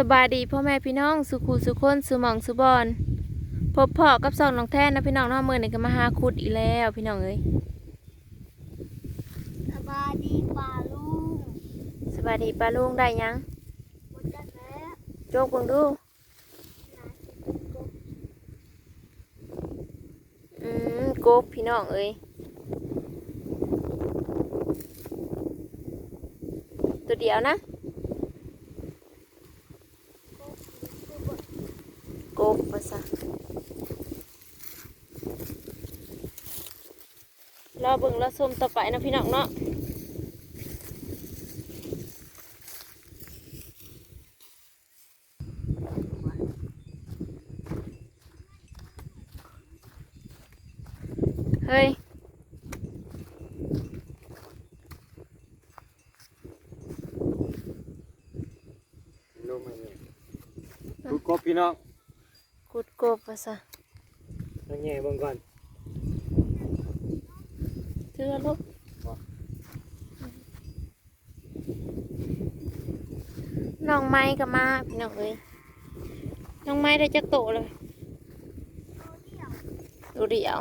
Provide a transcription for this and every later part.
สบายดีพ่อแม่พี่น้องสุขูสุคนสุหมองสุบอนพบพ่อกับสองน้องแท่นนะพี่น้องเน้องมือนี่ก็มาหาคุดอีกแล้วพี่น้องเอ้ยสบายดีป่าลุงสบายดีป้าลุงได้ยังบนจัดแล้วโจกเบิ่งดูนาสิบกบอืมกบพี่น้องเอ้ยตัวเดียวนะ ก บคือบนกรอเบิ่งรอชมต่อไปนะพี่น้องเนาะเฮ้ยลงมาเนี่ยดูกกบพี่น้อง กุดกบภาษานั่งแง่เบิ่งก่อนเทือลูกน้องไม้ก็มาพี่น้องเอ้ยน้องไม้ได้จักโตเลยตัวเดียวตัวเดียว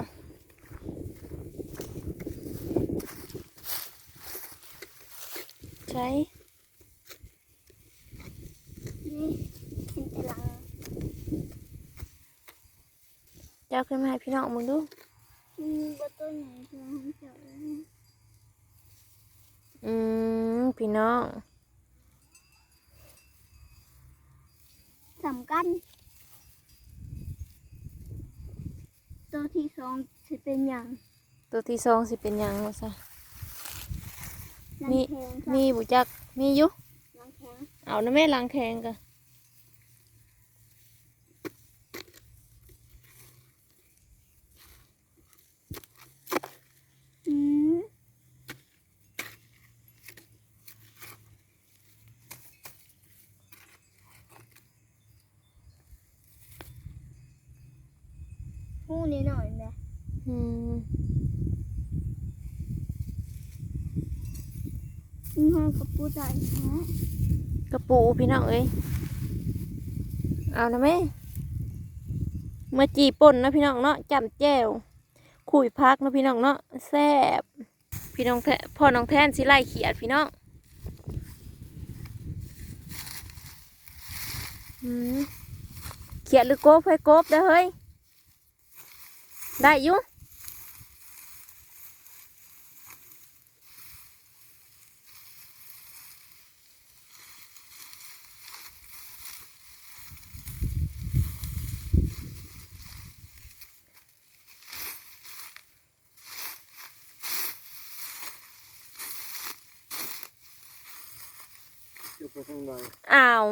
ใช่ นี่เห็นแต่หลัง เจ้าขึ้นมาให้ พี่น้องมึงดูมีบนต้นไหนที่มันเขียวเลยอืมพี่น้องสำคัญตัวที่สองจะเป็นอย่างตัวที่สองสิเป็นหยังวะซะน้ำมีแข็งค่ะมีบุจักมีอยู่น้ำแข็งเอานะแม่ล้างแขงกัน อืมหู นิดหน่อยไหมอืมมีห้องกับปูใจฮะกระปูพี่น้องเอ้ยเอานะแม่เมื่อจีป่นนะพี่น้องเนาะจำแจ้วขุยพักนะพี่น้องเนาะแซ่บพี่น้องแทพ่อน้องแทนสิไล่เขียดพี่น้องเขียดหรือโกบให้โกบเด้อเฮ้ย ได้อยู่อยู่ไปข้างในอ้าว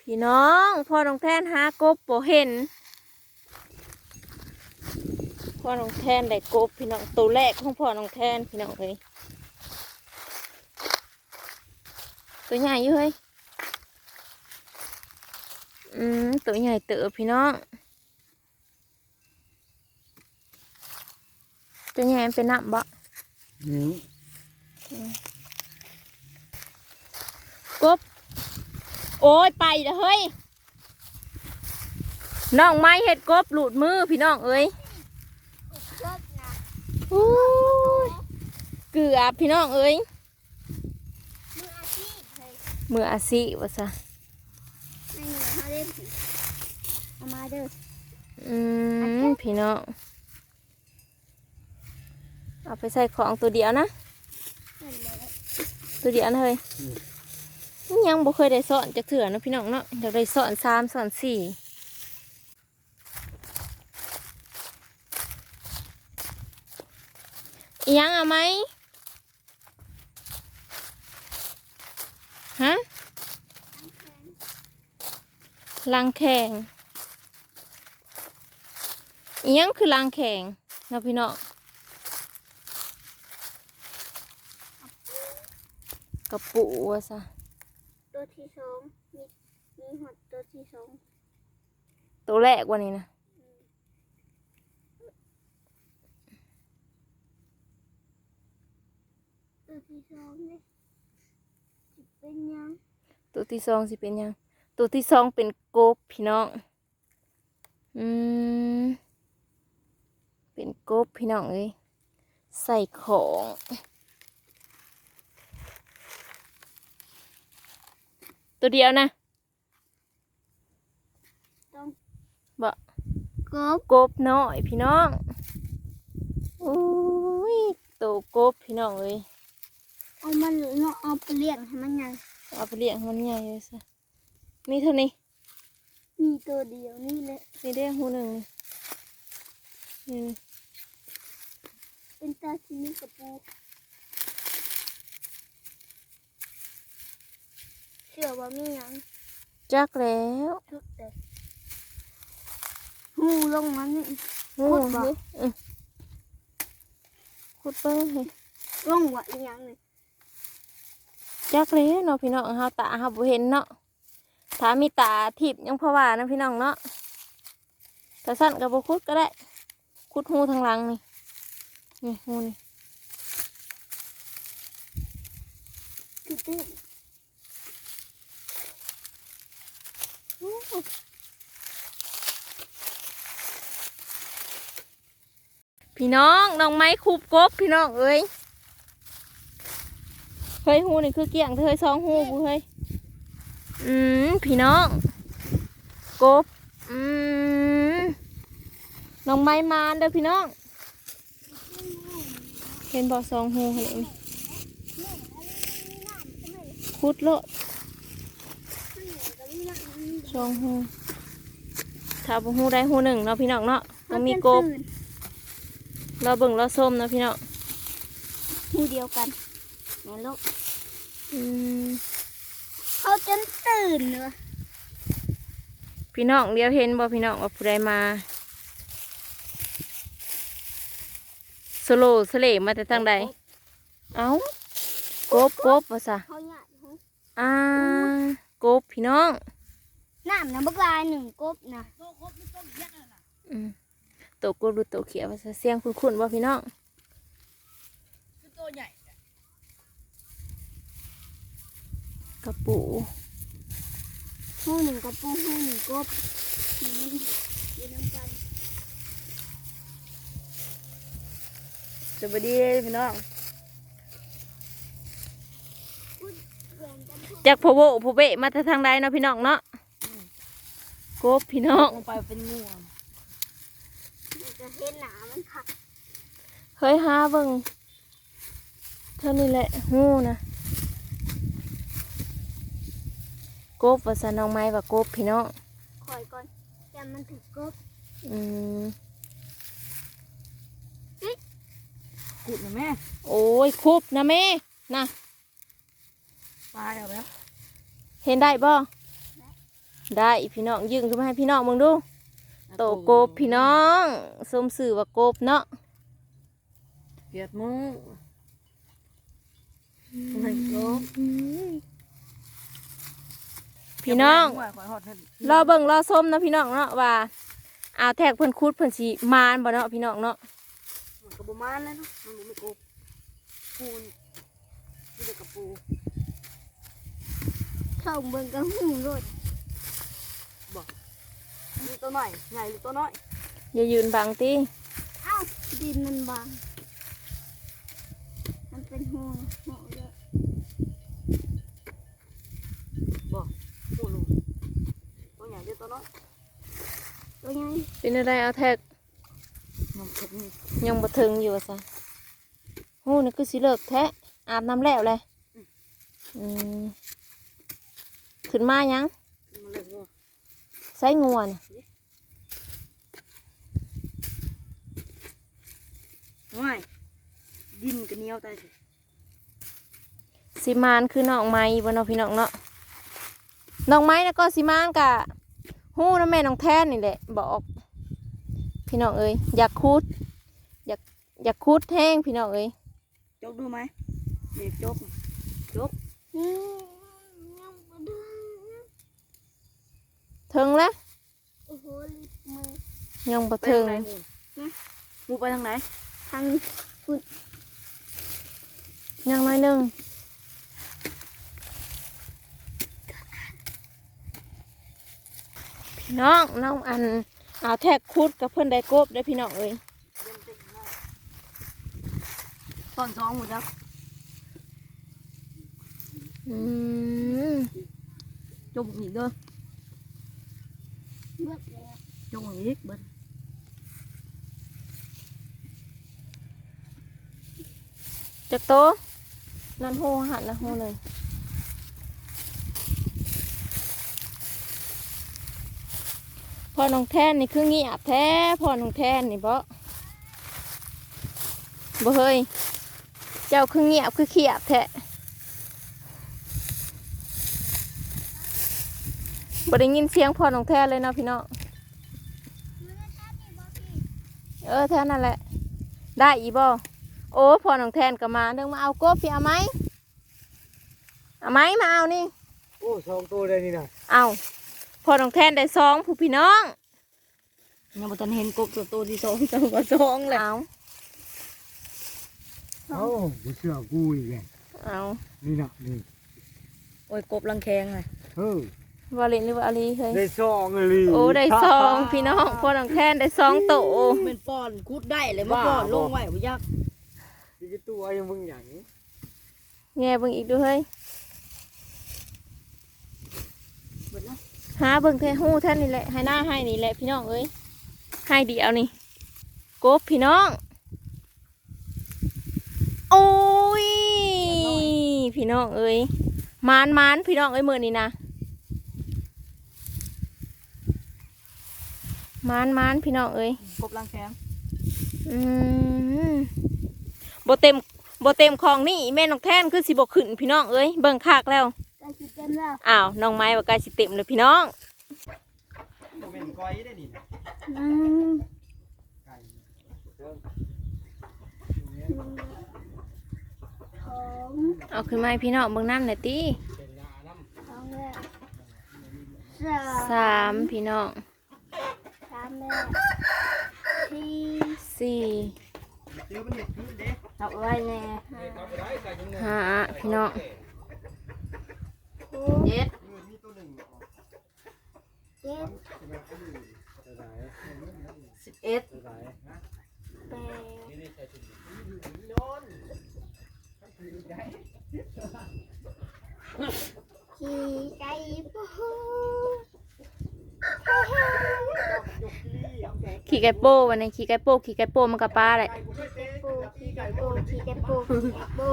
พี่น้อง พ่อน้องแทนหากบบ่เห็น พ่อน้องแทนได้กบพี่น้องตัวแรกของพ่อน้องแทนพี่น้องเอ้ยตัวใหญ่อยู่เฮ้ยอืมตัวใหญ่เต๋อพี่น้องตัวใหญ่มันเป็นน้ำบ่อืมกบโอ้ยไปเด้อเฮ้ยน้องไม้เห็ดกบหลุดมือพี่น้องเอ้ยเลิกนะ อู้ยเกือบพี่น้องเอ้ยมืออาชีพเลยมืออาศิวะซะไม่เหนื่อยเขาเล่นสิเอามาเด้ออืมพี่น้องเอาไปใส่ของตัวเดียวนะเล่นเลยตัวเดียวนะเฮ้ยยังบ่เคยได้สอนจากเถื่อเนาะพี่น้องเนาะอยากได้สอนสามสอนสี่อีห ยังเอาไหมฮะลังแข่งอีหยังคือลังแข่งเนาะพี่น้องกระปุวะซะตัวที่สองมีมีหดตัวที่สองตัวแรกวันนี้นะ ตัวที่สองเนี่ยสิเป็นหยังตัวที่สองสิเป็นหยัง ตัวที่สองเป็นกบพี่น้อง อืม เป็นกบพี่น้องเอ้ยใส่ของ ตัวเดียวนะต้องบ่กบกบน้อยพี่น้อง อุ้ยตัวกบพี่น้องเอ้ย เอามันเนาะเอาไปเลี้ยงให้มันยังเอาไปเลี้ยงให้มันใหญ่เลยซะมีเท่านี้มีตัวเดียวนี่แหละนี่ได้หูหนึ่งนี่นี่เป็นตาชิมิกับปูเชื่อว่ามีหยังจักแล้วทุกแต่หูลงมันนี่งูขุดบ่นี่เออขุดเบิ้งให้ลงว่าอีหยังนี่ จักแล้วเนาะพี่น้องเฮาตาเฮาบ่เห็นเนาะถ้ามีตาทิพย์ยังพอว่านะพี่น้องเนาะแต่สั้นก็บ่ขุดก็ได้ขุดหูทางหลังนี่ นี่หูนี่คือตื้นพี่น้องน้องไม้คูบกบพี่น้องเอ้ย เฮ้ยหูนี่คือเกี่ยงเธอเฮ้ยสองหูกูเฮ้ยอืมพี่น้องกบอืมน้องไม้มานเด้อพี่น้อง เห็นบ่อสองหูเห็นไหมคุดโลดสองหูถ้าบ่หูได้หูหนึ่งเนาะพี่น้องเนาะต้องมีกบเราเบิ่งเราส้มเนาะพี่น้องหูเดียวกันแม่ลูกอืม เขาจนตื่นเลยพี่น้องเดียวเห็นบ่พี่น้องว่าผู้ใดมาสโลว์สเลมาแต่ทางใด เอ้ากบกบว่าซะเขาหยาดหูอ่ากบพี่น้องน้ำน้ำบักลายหนึ่งกบนะอืมตัวกบหรือตัวเขียวว่าซะเสียงคุ้นๆบ่พี่น้อง กระปูหูหนึ่งกระปูหูหนึ่งกบอยู่อยู่น้ำกันสวัสดีพี่น้องเพื่อนกันทุกจากพะโวพะเบะมาแต่ทางใดเนาะพี่น้องเนาะกบพี่น้องลงไปเป็นงูอะมันจะเห็นหนามันขักเฮ้ยหาเบิ่งเท่านี้แหละหูนะ กบว่าสน้องไม้ว่ากบพี่น้องคอยก่อนแต่มันถึงกบอืมขุดนะแม่โอ้ยคุบนะแม่นะตายเอาแล้วเห็นได้บ่ได้พี่น้องยึงขึ้นมาให้พี่น้องมึงดูโตกบพี่น้องสมสื่อว่ากบเนาะเกลียดหมูมันกบ พี่น้องขอยหอดให้รอเบิ่งรอส้มนะพี่น้องเนาะว่าเอาแทกเพิ่นคุดเพิ่นสิมานบ่เนาะพี่น้องเนาะมันกระบมานเลยเนาะมันบ่ไม่กบปูนมีแต่กระปูเข้าเบิ่งกับหูรถมีตัวหน่อยใหญ่หรือตัวน้อยอย่ายืนบังติเอ้าดินมันบางมันเป็นหูหูเลย ปูลูกตัวใหญ่หรือตัวน้อย ตัวใหญ่เป็นอะไรเอาแทกมันเผ็ดนี่ยังบ่ถึงอยู่ว่าซะโหนี่คือสิเลิกแท้อาบน้ำแล้วเลยอืมขึ้นมายังมันเลยงัวใส่งัวน่ะง่ายดินก็เหนียวตายสิสิมานคือน้องไม้บ่เนาะพี่น้องเนาะน้องไม้แล้วก็สิมานกะ ฮู้นะแม่น้องแท้นี่แหละบอก พี่น้องเอ้ยอยากคูดอยากอยากคูดแห้งพี่น้องเอ้ยจกดูไหมเด็กจกจกอืมยังบ่ได้ถึงแล้วโอ้โหลิบมือยังบ่ไปถึทางงไหนงูงูไปทางไหนทางยังน้อยหนึง พี่น้องน้องอันเอาแท็กคุดกับเพื่อนได้กบได้อพี่น้องเอ้ยตอนสองหมดแล้วอืมจมอีกเด้อเบิดแล้วจมอีกเบิดจักโตะนั่นโหหันนะโหเลย พอน้องแทนนี่คือเงียบแท้พอน้องแทนนี่บ่บ่เฮ้ยเจ้าคือเงียบคือเขียบแท้บ่ได้ยินเสียงพอน้องแทนเลยเนาะพี่น้องเออแทนนั่นแหละ ได้อีบ่โอ้พอน้องแทนก็มาเดิงมาเอากบพี่เอาไหมเอาไหมมาเอานี่โอ้สองตัวเลยนี่นะเอา พอน้องแทนได้สองผู้พี่น้องยังบ่ทันเห็นกบตัวโตที่สองสองก็สองแล้ว เอ้ากูเชื่อกูอีกไงเอานี่นะนี่โอ้ยกบลังแคงเลยเออวาเลนหรือว่าอะไรเฮ้ยได้สองเลยโอ้ได้สองพี่น้องพอน้องแทนได้สองโตเป็นป้อนคุดได้เลยมาป้อนลงไว้บ่ยักอีกตัวยังมึงหยังแง่เบิ่งอีกดูเฮ้ย เบิดนะ หาเบิ่งแท้หู้ท่านนี่แหละให้หน้าให้นี่แหละพี่น้องเอ้ยให้เดียวนี่กบพี่น้อง โอ้ยพี่น้องเอ้ยมานมานพี่น้องเอ้ยมือนี่นะมานมานพี่น้องเอ้ยกบลังแคงอืมโบเต็มโบเต็มของนี่แม่น้องแท่นคือสิบขึ้นพี่น้องเอ้ยเบิ่งคากแล้วใก ล้สิเต็มแล้วอ้าวน้องไม้ว่าใกล้สิเต็มเลยพี่น้องเป็นก้อยได้นี่นะอืมไก่สองเอาขึ้นมาให้พี่น้องเบิ่งน้ำหน่อยติเป็นยาน้ำสองแล้วสามสามพี่น้องสามแล้วสี่สี่เดี๋ยวมันเห็ดขึ้นเด้เอาไว้แน่เอาไปได้ใส่ถุงมือห้าพี่น้อง เจ็ดมีตัวหนึ่งเจ็ดจะไหนสิบเอ็ดจะไหนแปดนี่นี่ใส่ถุงนอนขี่ไก่ปูขี่ไก่โป้วันนี้ขี่ไก่โป้ขี่ไก่โป้มันกับปลาเลยปูขี่ไก่ปูขี่ไก่ปูขี่ไก่ปู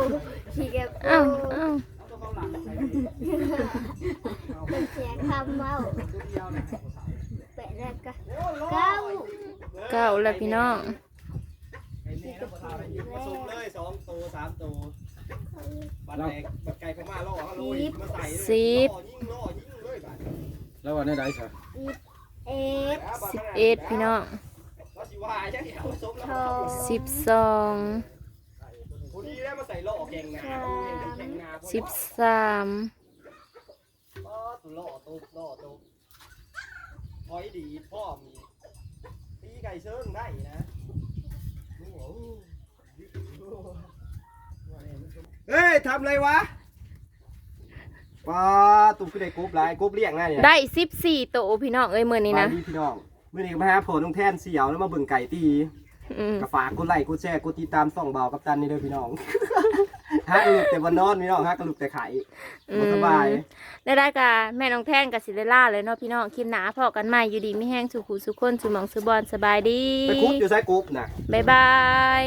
ขี่ไก่ปูอ้าวอ้าว เป็นเสียงคำเมาแปดแล้วก็เก้าเก้าแล้วพี่น้องผสมเลยสองตัวสามตัวบัดแตกบัดไก่พม่าล่อเขาลุยมาใส่เลยสิบล่อยิงล่อยิงเลยบัดแล้ววันนี้ได้ใช่เอ็ดสิบเอ็ดพี่น้องเราสิว่าใช่ไหมผสมแล้วสองสิบสองพอ ดีแล้วมาใส่ล่อแกงงาเห็นแกงงาสิบสามอ๋อตัวล่อตุ๊บล่อตุ๊บพอยดีพ่อมีตีไก่เชิงได้นะเฮ้ยทำอะไรวะป้าตุ้มขึ้นได้กรุ๊ปไลน์กรุ๊ปเรียกง่ายเนี่ยได้สิบสี่โตพี่น้องเอ้ยมือนี้นะมาดีพี่น้องมื่อนี้ก็มาหาผลตรงแท่นเสียวแล้วมาเบิ่งไก่ตี อืมก็ฝากกดไลค์กดแชร์กดติดตามส่องเบากับตันนี่เด้อพี่น้อง ฮักกระลุกแต่วันนอนพี่น้องฮักกระลุกแต่ไข่บ่สบาย ได้ได้กะแม่น้องแท่นกับสิเลล่าเลยเนาะพี่น้องคลิปหนาพอกันใหม่อยู่ดีไม่แห้งสุขุสุขคนสุหมองสุบอนสบายดีไปคุบอยู่ใส่กรุ๊ปนะบ๊ายบาย